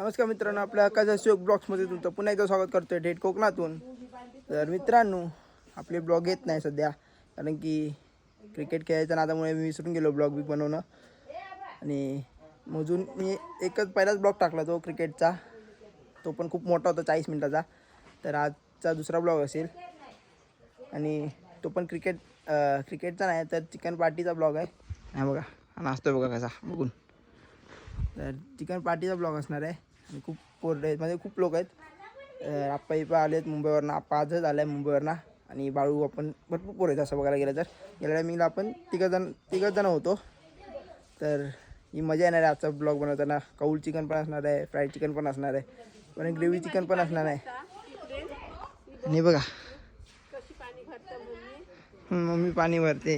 नमस्कार मित्रांनो आपल्या हक्काच्या शोक ब्लॉग्समध्ये तुमचं पुन्हा एकदा स्वागत करतोय डेट कोकणातून. तर मित्रांनो आपले ब्लॉग येत नाही सध्या कारण की क्रिकेट खेळायच्या नादामुळे मी विसरून गेलो ब्लॉग बी बनवणं. आणि मोजून मी एकच पहिलाच ब्लॉग टाकला तो क्रिकेटचा. तो पण खूप मोठा होता चाळीस मिनटाचा. तर आजचा दुसरा ब्लॉग असेल. आणि तो पण क्रिकेट क्रिकेटचा नाही तर चिकन पार्टीचा ब्लॉग आहे. नाही बघा आणि नाचतोय बघा कसा बघून. तर चिकन पार्टीचा ब्लॉग असणार आहे. खूप पोरं आहेत. म्हणजे खूप लोक आहेत. आप्पा इप्पा आलेत मुंबईवरनं. आप्पा आजच आला आहे मुंबईवरनं. आणि बाळू आपण भरपूर पोरं आहेत असं बघायला गेलं तर. गेल्या मीला आपण तिघंजण तिघंजण होतो. तर ही मजा येणार आहे आजचा ब्लॉग बनवताना. कौल चिकन पण असणार आहे फ्राईड चिकन पण असणार आहे. पण ग्रेव्ही चिकन पण असणार आहे. आणि बघा. मम्मी पाणी भरते.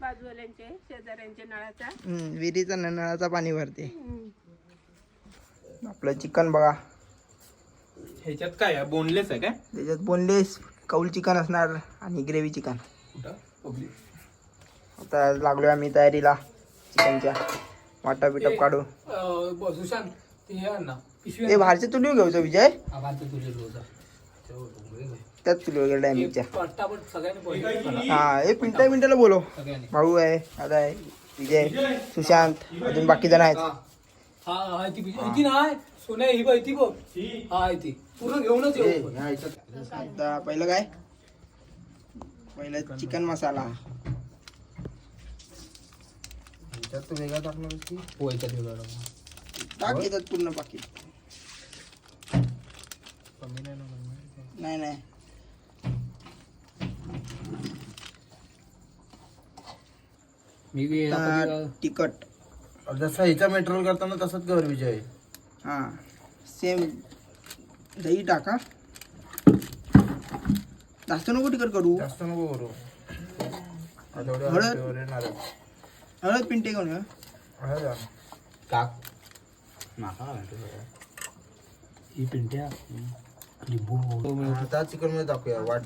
बाजूवाल्यांचे शेजाऱ्यांच्या नळाचा. विहिरीचा नळाचा पाणी भरते. आपलं चिकन बघा. ह्याच्यात काय बोनलेस आहे काय? त्याच्यात बोनलेस कौल चिकन असणार आणि ग्रेव्ही चिकन. आता लागलोय आम्ही तयारीला चिकनच्या. वाटा बिटप काढू सुशांत ते हे बाहेरचे तुली घेऊचो विजय. रोज त्याच तुली वगैरे करा. हा हे? मिनटा मिनटाला बोलो सगळ्यांनी. भाऊ आहे दादा आहे विजय सुशांत अजून बाकी जण आहेत. हा हा हा. ती पिशवी ती नाही सोन्या ही बाई ती बघ. हा आहे ती पूर्ण घेऊनच येऊ आपण. आता पहिलं काय? पहिलं चिकन मसाला. तू वेगळा टाकणार की? हो याच्यात वेगळं टाक. टाक येतात पूर्ण पाकिट कमी नाही ना. नाही नाही. मी बी आता याला तिखट. जसं हिचा मेट्रोल करताना तसंच कर विजय. हा. सेम. दही टाका. जास्त नको तिखट करू. जास्त नको करू. हळद? हळद पिंटे घेऊन ये. हळद ही पिंट्या लिंबू. आता चिकनमध्ये टाकूया. वाट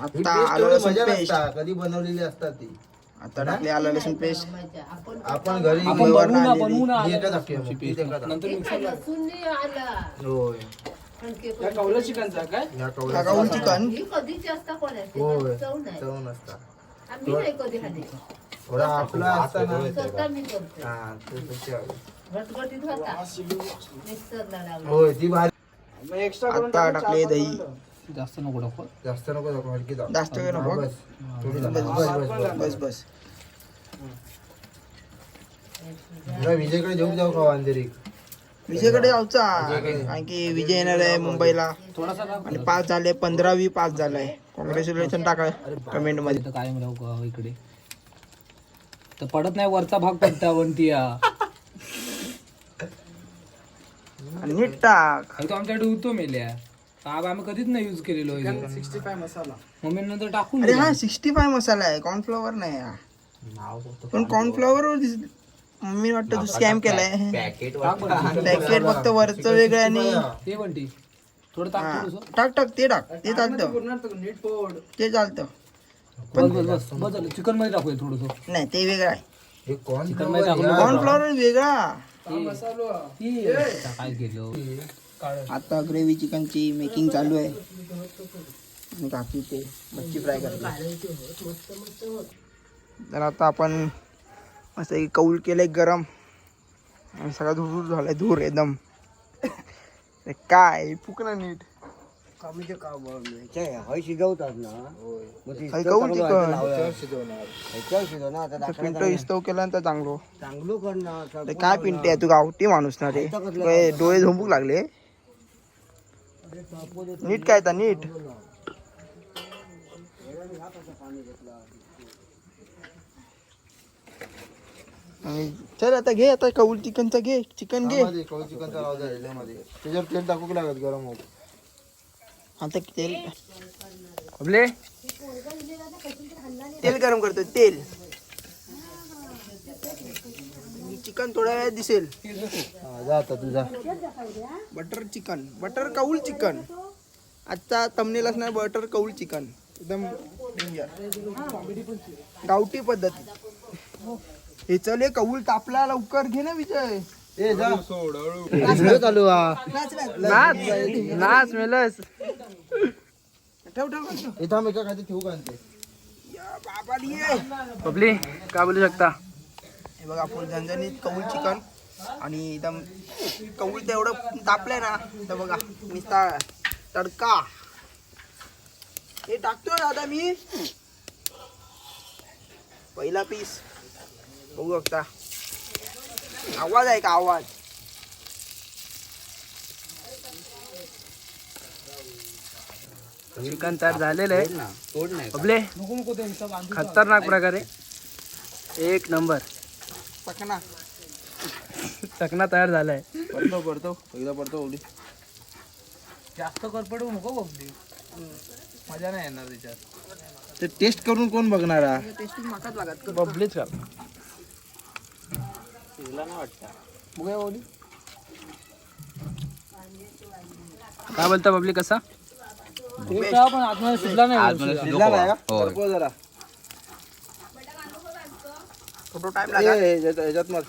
पेस्ट नसता. कधी बनवलेली असतात ती. आता टाकले आलं लसूण पेस्ट. आपण घरी आपण बनवू ना आलेली. बनवू ना एकच टाकूया मग. ती एकच टाक. नंतर मिक्सरला. होय. या कवलं चिकनचा काय? या कवला गाऊन चिकन होय. चव नसता. थोडा आपला असता ना हा ते तशी होय टाकले दही. जास्त नको टाकू जास्त नको दाखव हलकी दाखव. जास्त वेळ नको. बस थोडी बस दाखव. बस बस बस बस बस तुला विजयकडे घेऊन जाऊ का अंधेरी विजयकडे जाऊचा. कारण की विजय येणार आहे मुंबईला. थोडासा आणि पास झाले पंधरावी पास झालाय. कॉंग्रॅच्युलेशन टाका कमेंटमध्ये इथं काय म्हणू का इकडे? तर पडत नाही वरचा भाग पडता या आणि नीट टाक. तो आमच्याकडे होतो मेल्या. आग आम्ही कधीच नाही युज केलेलो सिक्स्टी फाय मसाला मम्मी नंतर टाकून अरे. हा सिक्स्टी फाय मसाला आहे. कॉर्नफ्लॉवर नाही हा. पण कॉर्नफ्लॉवर मम्मी वाटतं तू स्कॅम केलाय. पॅकेट फक्त वरचं वेगळं आणि ते पण ती थोडं टाक हा. टाक टाक ते टाक. ते चालतं. ते चालतं. बस बस बस बस झालं. चिकनमध्ये टाकूया थोडस. नाही ते वेगळं आहे. हे कॉर्नफ्लॉवर वेगळा. काय केलं आता ग्रेव्ही चिकनची मेकिंग चालू आहे. आणि काकी ते मच्छी फ्राय करते तर आता आपण मस्त एक कौल केलंय गरम. आणि सगळा धूर झालाय धूर एकदम. काय? फुकणं नीट. कौल पिंटो इस्तव केल्यानंतर चांगलो. काय पिंटे आहे? तू गावठी माणूस ना रे. डोळे झोंबूक लागले. नीट काय आता नीट? चल आता घे आता कौल चिकनचा घे चिकन घे. कवळ चिकनचा जाईल मध्ये त्याच्यावर तेल टाकू लागत गरम होऊ आता तेल आपले? तेल गरम करतो तेल. चिकन थोड्या वेळात दिसेल. हा, तुझा बटर चिकन. बटर कौल चिकन. आजचा तमनेल असणार बटर कौल चिकन. एकदम. गावठी पद्धती. हे चल हे कौल तापला लवकर घे ना विजय. ए जा. व्हिडिओ चालू हा. नाच नाच. मेलस. ठेव ठेव ठेव. इथं एका खाली ठेवू का बाबा काय बोलू शकता? बघा फुल झणझणीत कौल चिकन आणि एकदम कौल तर एवढं तापलंय ना तर बघा नुसता तडका. हे टाकतोय ना आता मी. पहिला पीस बघू शकता. आवाज आहे का आवाज? चिकन तयार झालेलं आहे. खतरनाक प्रकारे. एक नंबर. पकना चकना तयार झालाय. पडतो पडतो. एकदा पडतो ओली जास्त करपडू नको बबली. मजा नाही येणार त्याच्यात. ते टेस्ट करून कोण बघणार हा? टेस्टिंग माकाच लागत बबलीच का बघूया ओली काय बोलता बबली कसा? पण आतमध्ये शिजला नाही शिजला. नाही का? करपव जरा. थोडं टाइम लागेल. ह्याच्यात मग.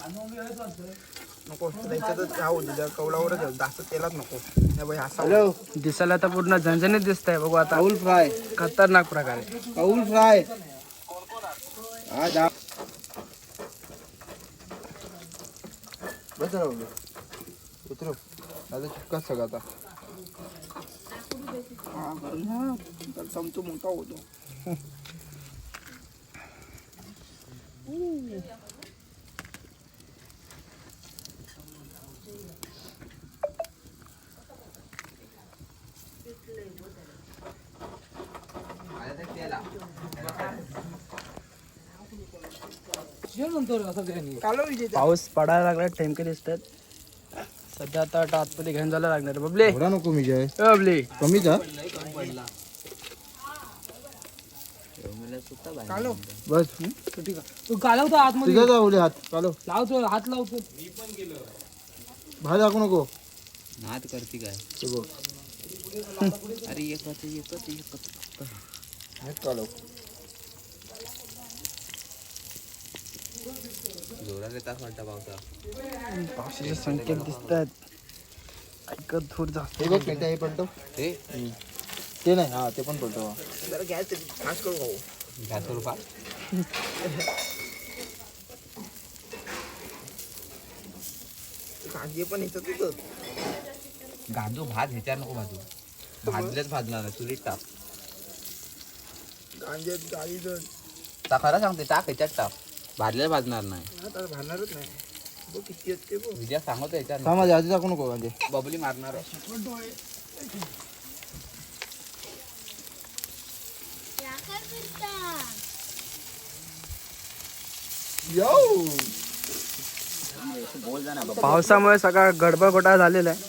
नको त्याच्यातच राहू दे कवलावरच आहे. जास्त तेलात नको. हे बघ असा हॅलो दिसायला तर पूर्ण झणझणीत दिसतंय बघू आता. काऊल फ्राय खतरनाक प्रकारे. काऊल फ्राय हा जा. बस राहू उतरू. आता सगळं आता. हा, मोठा होतो कालो विजय पाऊस पडायला लागला ठेमके दिसतात. सध्या आता आता आतमध्ये घेऊन जायला लागणार बबले. नको मी जय. बबली. कमीच हा कालो। बस। तू कालवतो आतमध्ये तुझ्या जाऊ हात. चालो लावतो हात लावतो बाहेर दाखवू नको. नाद करते काय? ते बघ. अरे एकच एकच एकच हेच चालव जोरात येतात वाटतं पावसा. पावसाचे संकेत दिसतात ऐकत धूर जा हे बघ पेट्या हे पलटव. हे? ते नाही हा ते पण पलटव. जरा गॅस फास्ट करू भाऊ घ्यायचं रुपा कांदे पण ह्याच्यातच गाजू भात ह्याच्या नको भाजू. भाजलेच भाजणार नाही चुलीत टाक कांद्यात डाळीचं ता खरं सांगते टाक ह्याच्यात टाक भाजलेच भाजणार नाही. आता भांडणारच नाही. बघ किती असते बघ. विजया सांगतो ह्याच्यात. माझ्या आधी दाखवू नको म्हणजे बबली मारणार पावसामुळे सगळा गडबड घोटाळा झालेला आहे.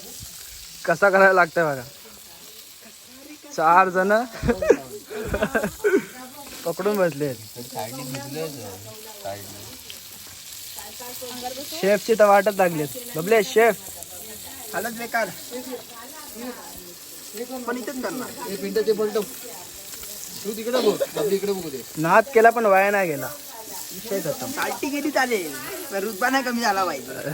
कसा करायला लागतंय बघा. चार जण पकडून बसले शेफची तर वाटच लागलीत बबले शेफ. हालच बेकार. पण इथेच करणार. पिंट ते पलटव. तू तिकडे बघ. आपली इकडे बघू दे. नाद केला पण वाया नाही गेला. विषय खतम चालती गेली चालेल पण रुतबा नाही कमी झाला पाहिजे.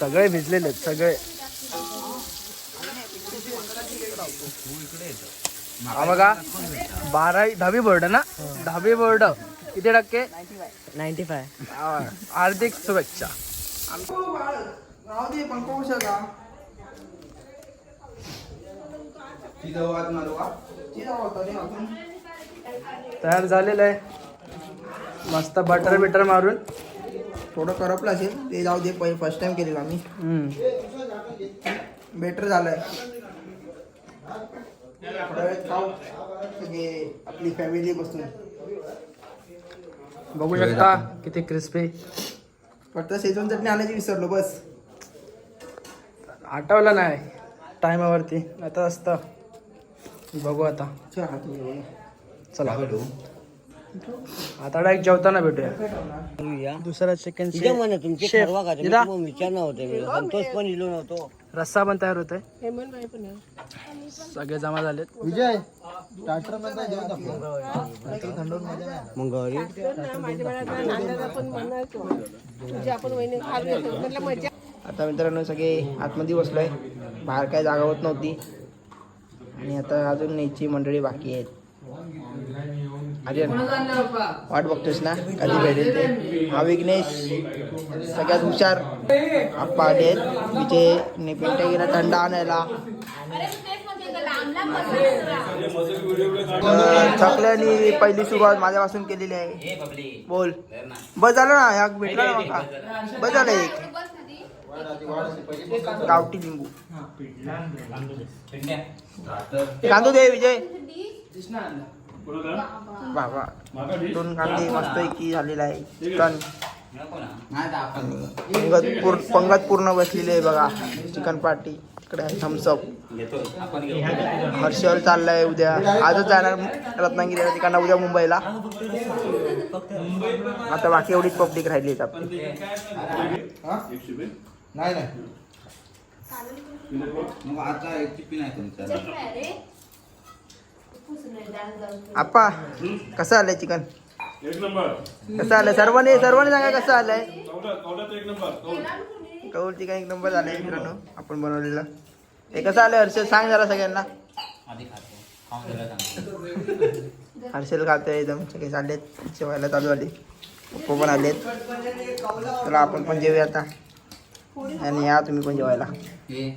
सगळे भिजलेले आहेत, सगळे. हा बघा बारावी दहावी बोर्ड ना? दहावी बोर्ड किती टक्के? Ninety five. हार्दिक शुभेच्छा. राहू दे वाद मारू का तिथं होता रे अजून तयार झालेलं आहे. मस्त बटर बिटर मारून. थोडं करपलं असेल ते जाऊ दे पहिले फर्स्ट टाइम केलेलं आम्ही. हम्म. बेटर झालंय. आपली फॅमिली बसून. बघू शकता किती क्रिस्पी फक्त शेजवान चटणी आणायची विसरलो बस. आठवलं नाही. टायमावरती आता असतं. बघू आता. चल. चला. आता डायरेक्ट जेवताना भेटूया. दुसरा चिकन शेफ दिदा रस्सा पण तयार होतोय. हेमंतबाई पण आहे. सगळे जमा झालेत. विजय पण मजा आता मित्रांनो सगळे आतमध्ये बसलोय. बाहेर काय जागा होत नव्हती. आणि आता अजून न्यायची मंडळी बाकी आहेत. अरे वाट बघतोस ना? कधी भेटेल ते? हा विघ्नेश सगळ्यात हुशार आप्पा आहेत विजय ने पिंट्या गेला थंड आणायला. तर पहिली सुरुवात माझ्यापासून केलेली आहे. बोल. बस झालं ना? या भेटला ना बस झालं एक. गावठी लिंबू. कांदो दे विजय. बाबा दोन कांदे मस्त की झालेला आहे. चिकन. पंगत पूर्ण पंगत पूर्ण बसलेली आहे बघा. Chicken party. इकडे आहे थम्सअप हर्षल चाललाय उद्या. आजच जाणार रत्नागिरीला तिकडनं उद्या मुंबईला. आता बाकी एवढीच पब्लिक राहिली आहेत आपली. नाही नाही. आता एक चिप्पी नाही? तुमच्या आप्पा कसं आलंय चिकन? एक नंबर. कसं आलंय? सर्वांनी सर्वांनी सांगा कसं आलंय? कवड्यात कवड्यात एक नंबर कौल चिकन एक नंबर झालंय मित्रांनो. आपण बनवलेलं. हे कसं आलंय हर्षल? सांग जरा सगळ्यांना. आधी खातो. खाऊन गेलं सांगतो. हर्षल खातोय एकदम. सगळे चाललेत. जेवायला चालू आले पप्पा पण आलेत. चला आपण पण जेवूया आता. आणि या तुम्ही पण जेवायला. हे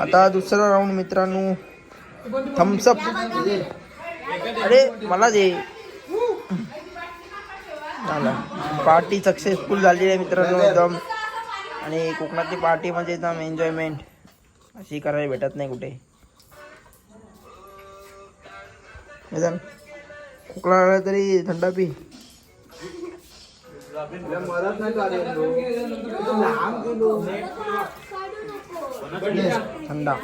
आता दुसरा राऊंड मित्रांनो. थम्सअप अरे मला दे. पार्टी सक्सेसफुल झालेली आहे मित्रांनो एकदम. आणि कोकणातली पार्टी म्हणजे एकदम एन्जॉयमेंट अशी करायला भेटत नाही कुठे. कोकणात आला तरी थंडा पी. थंडा.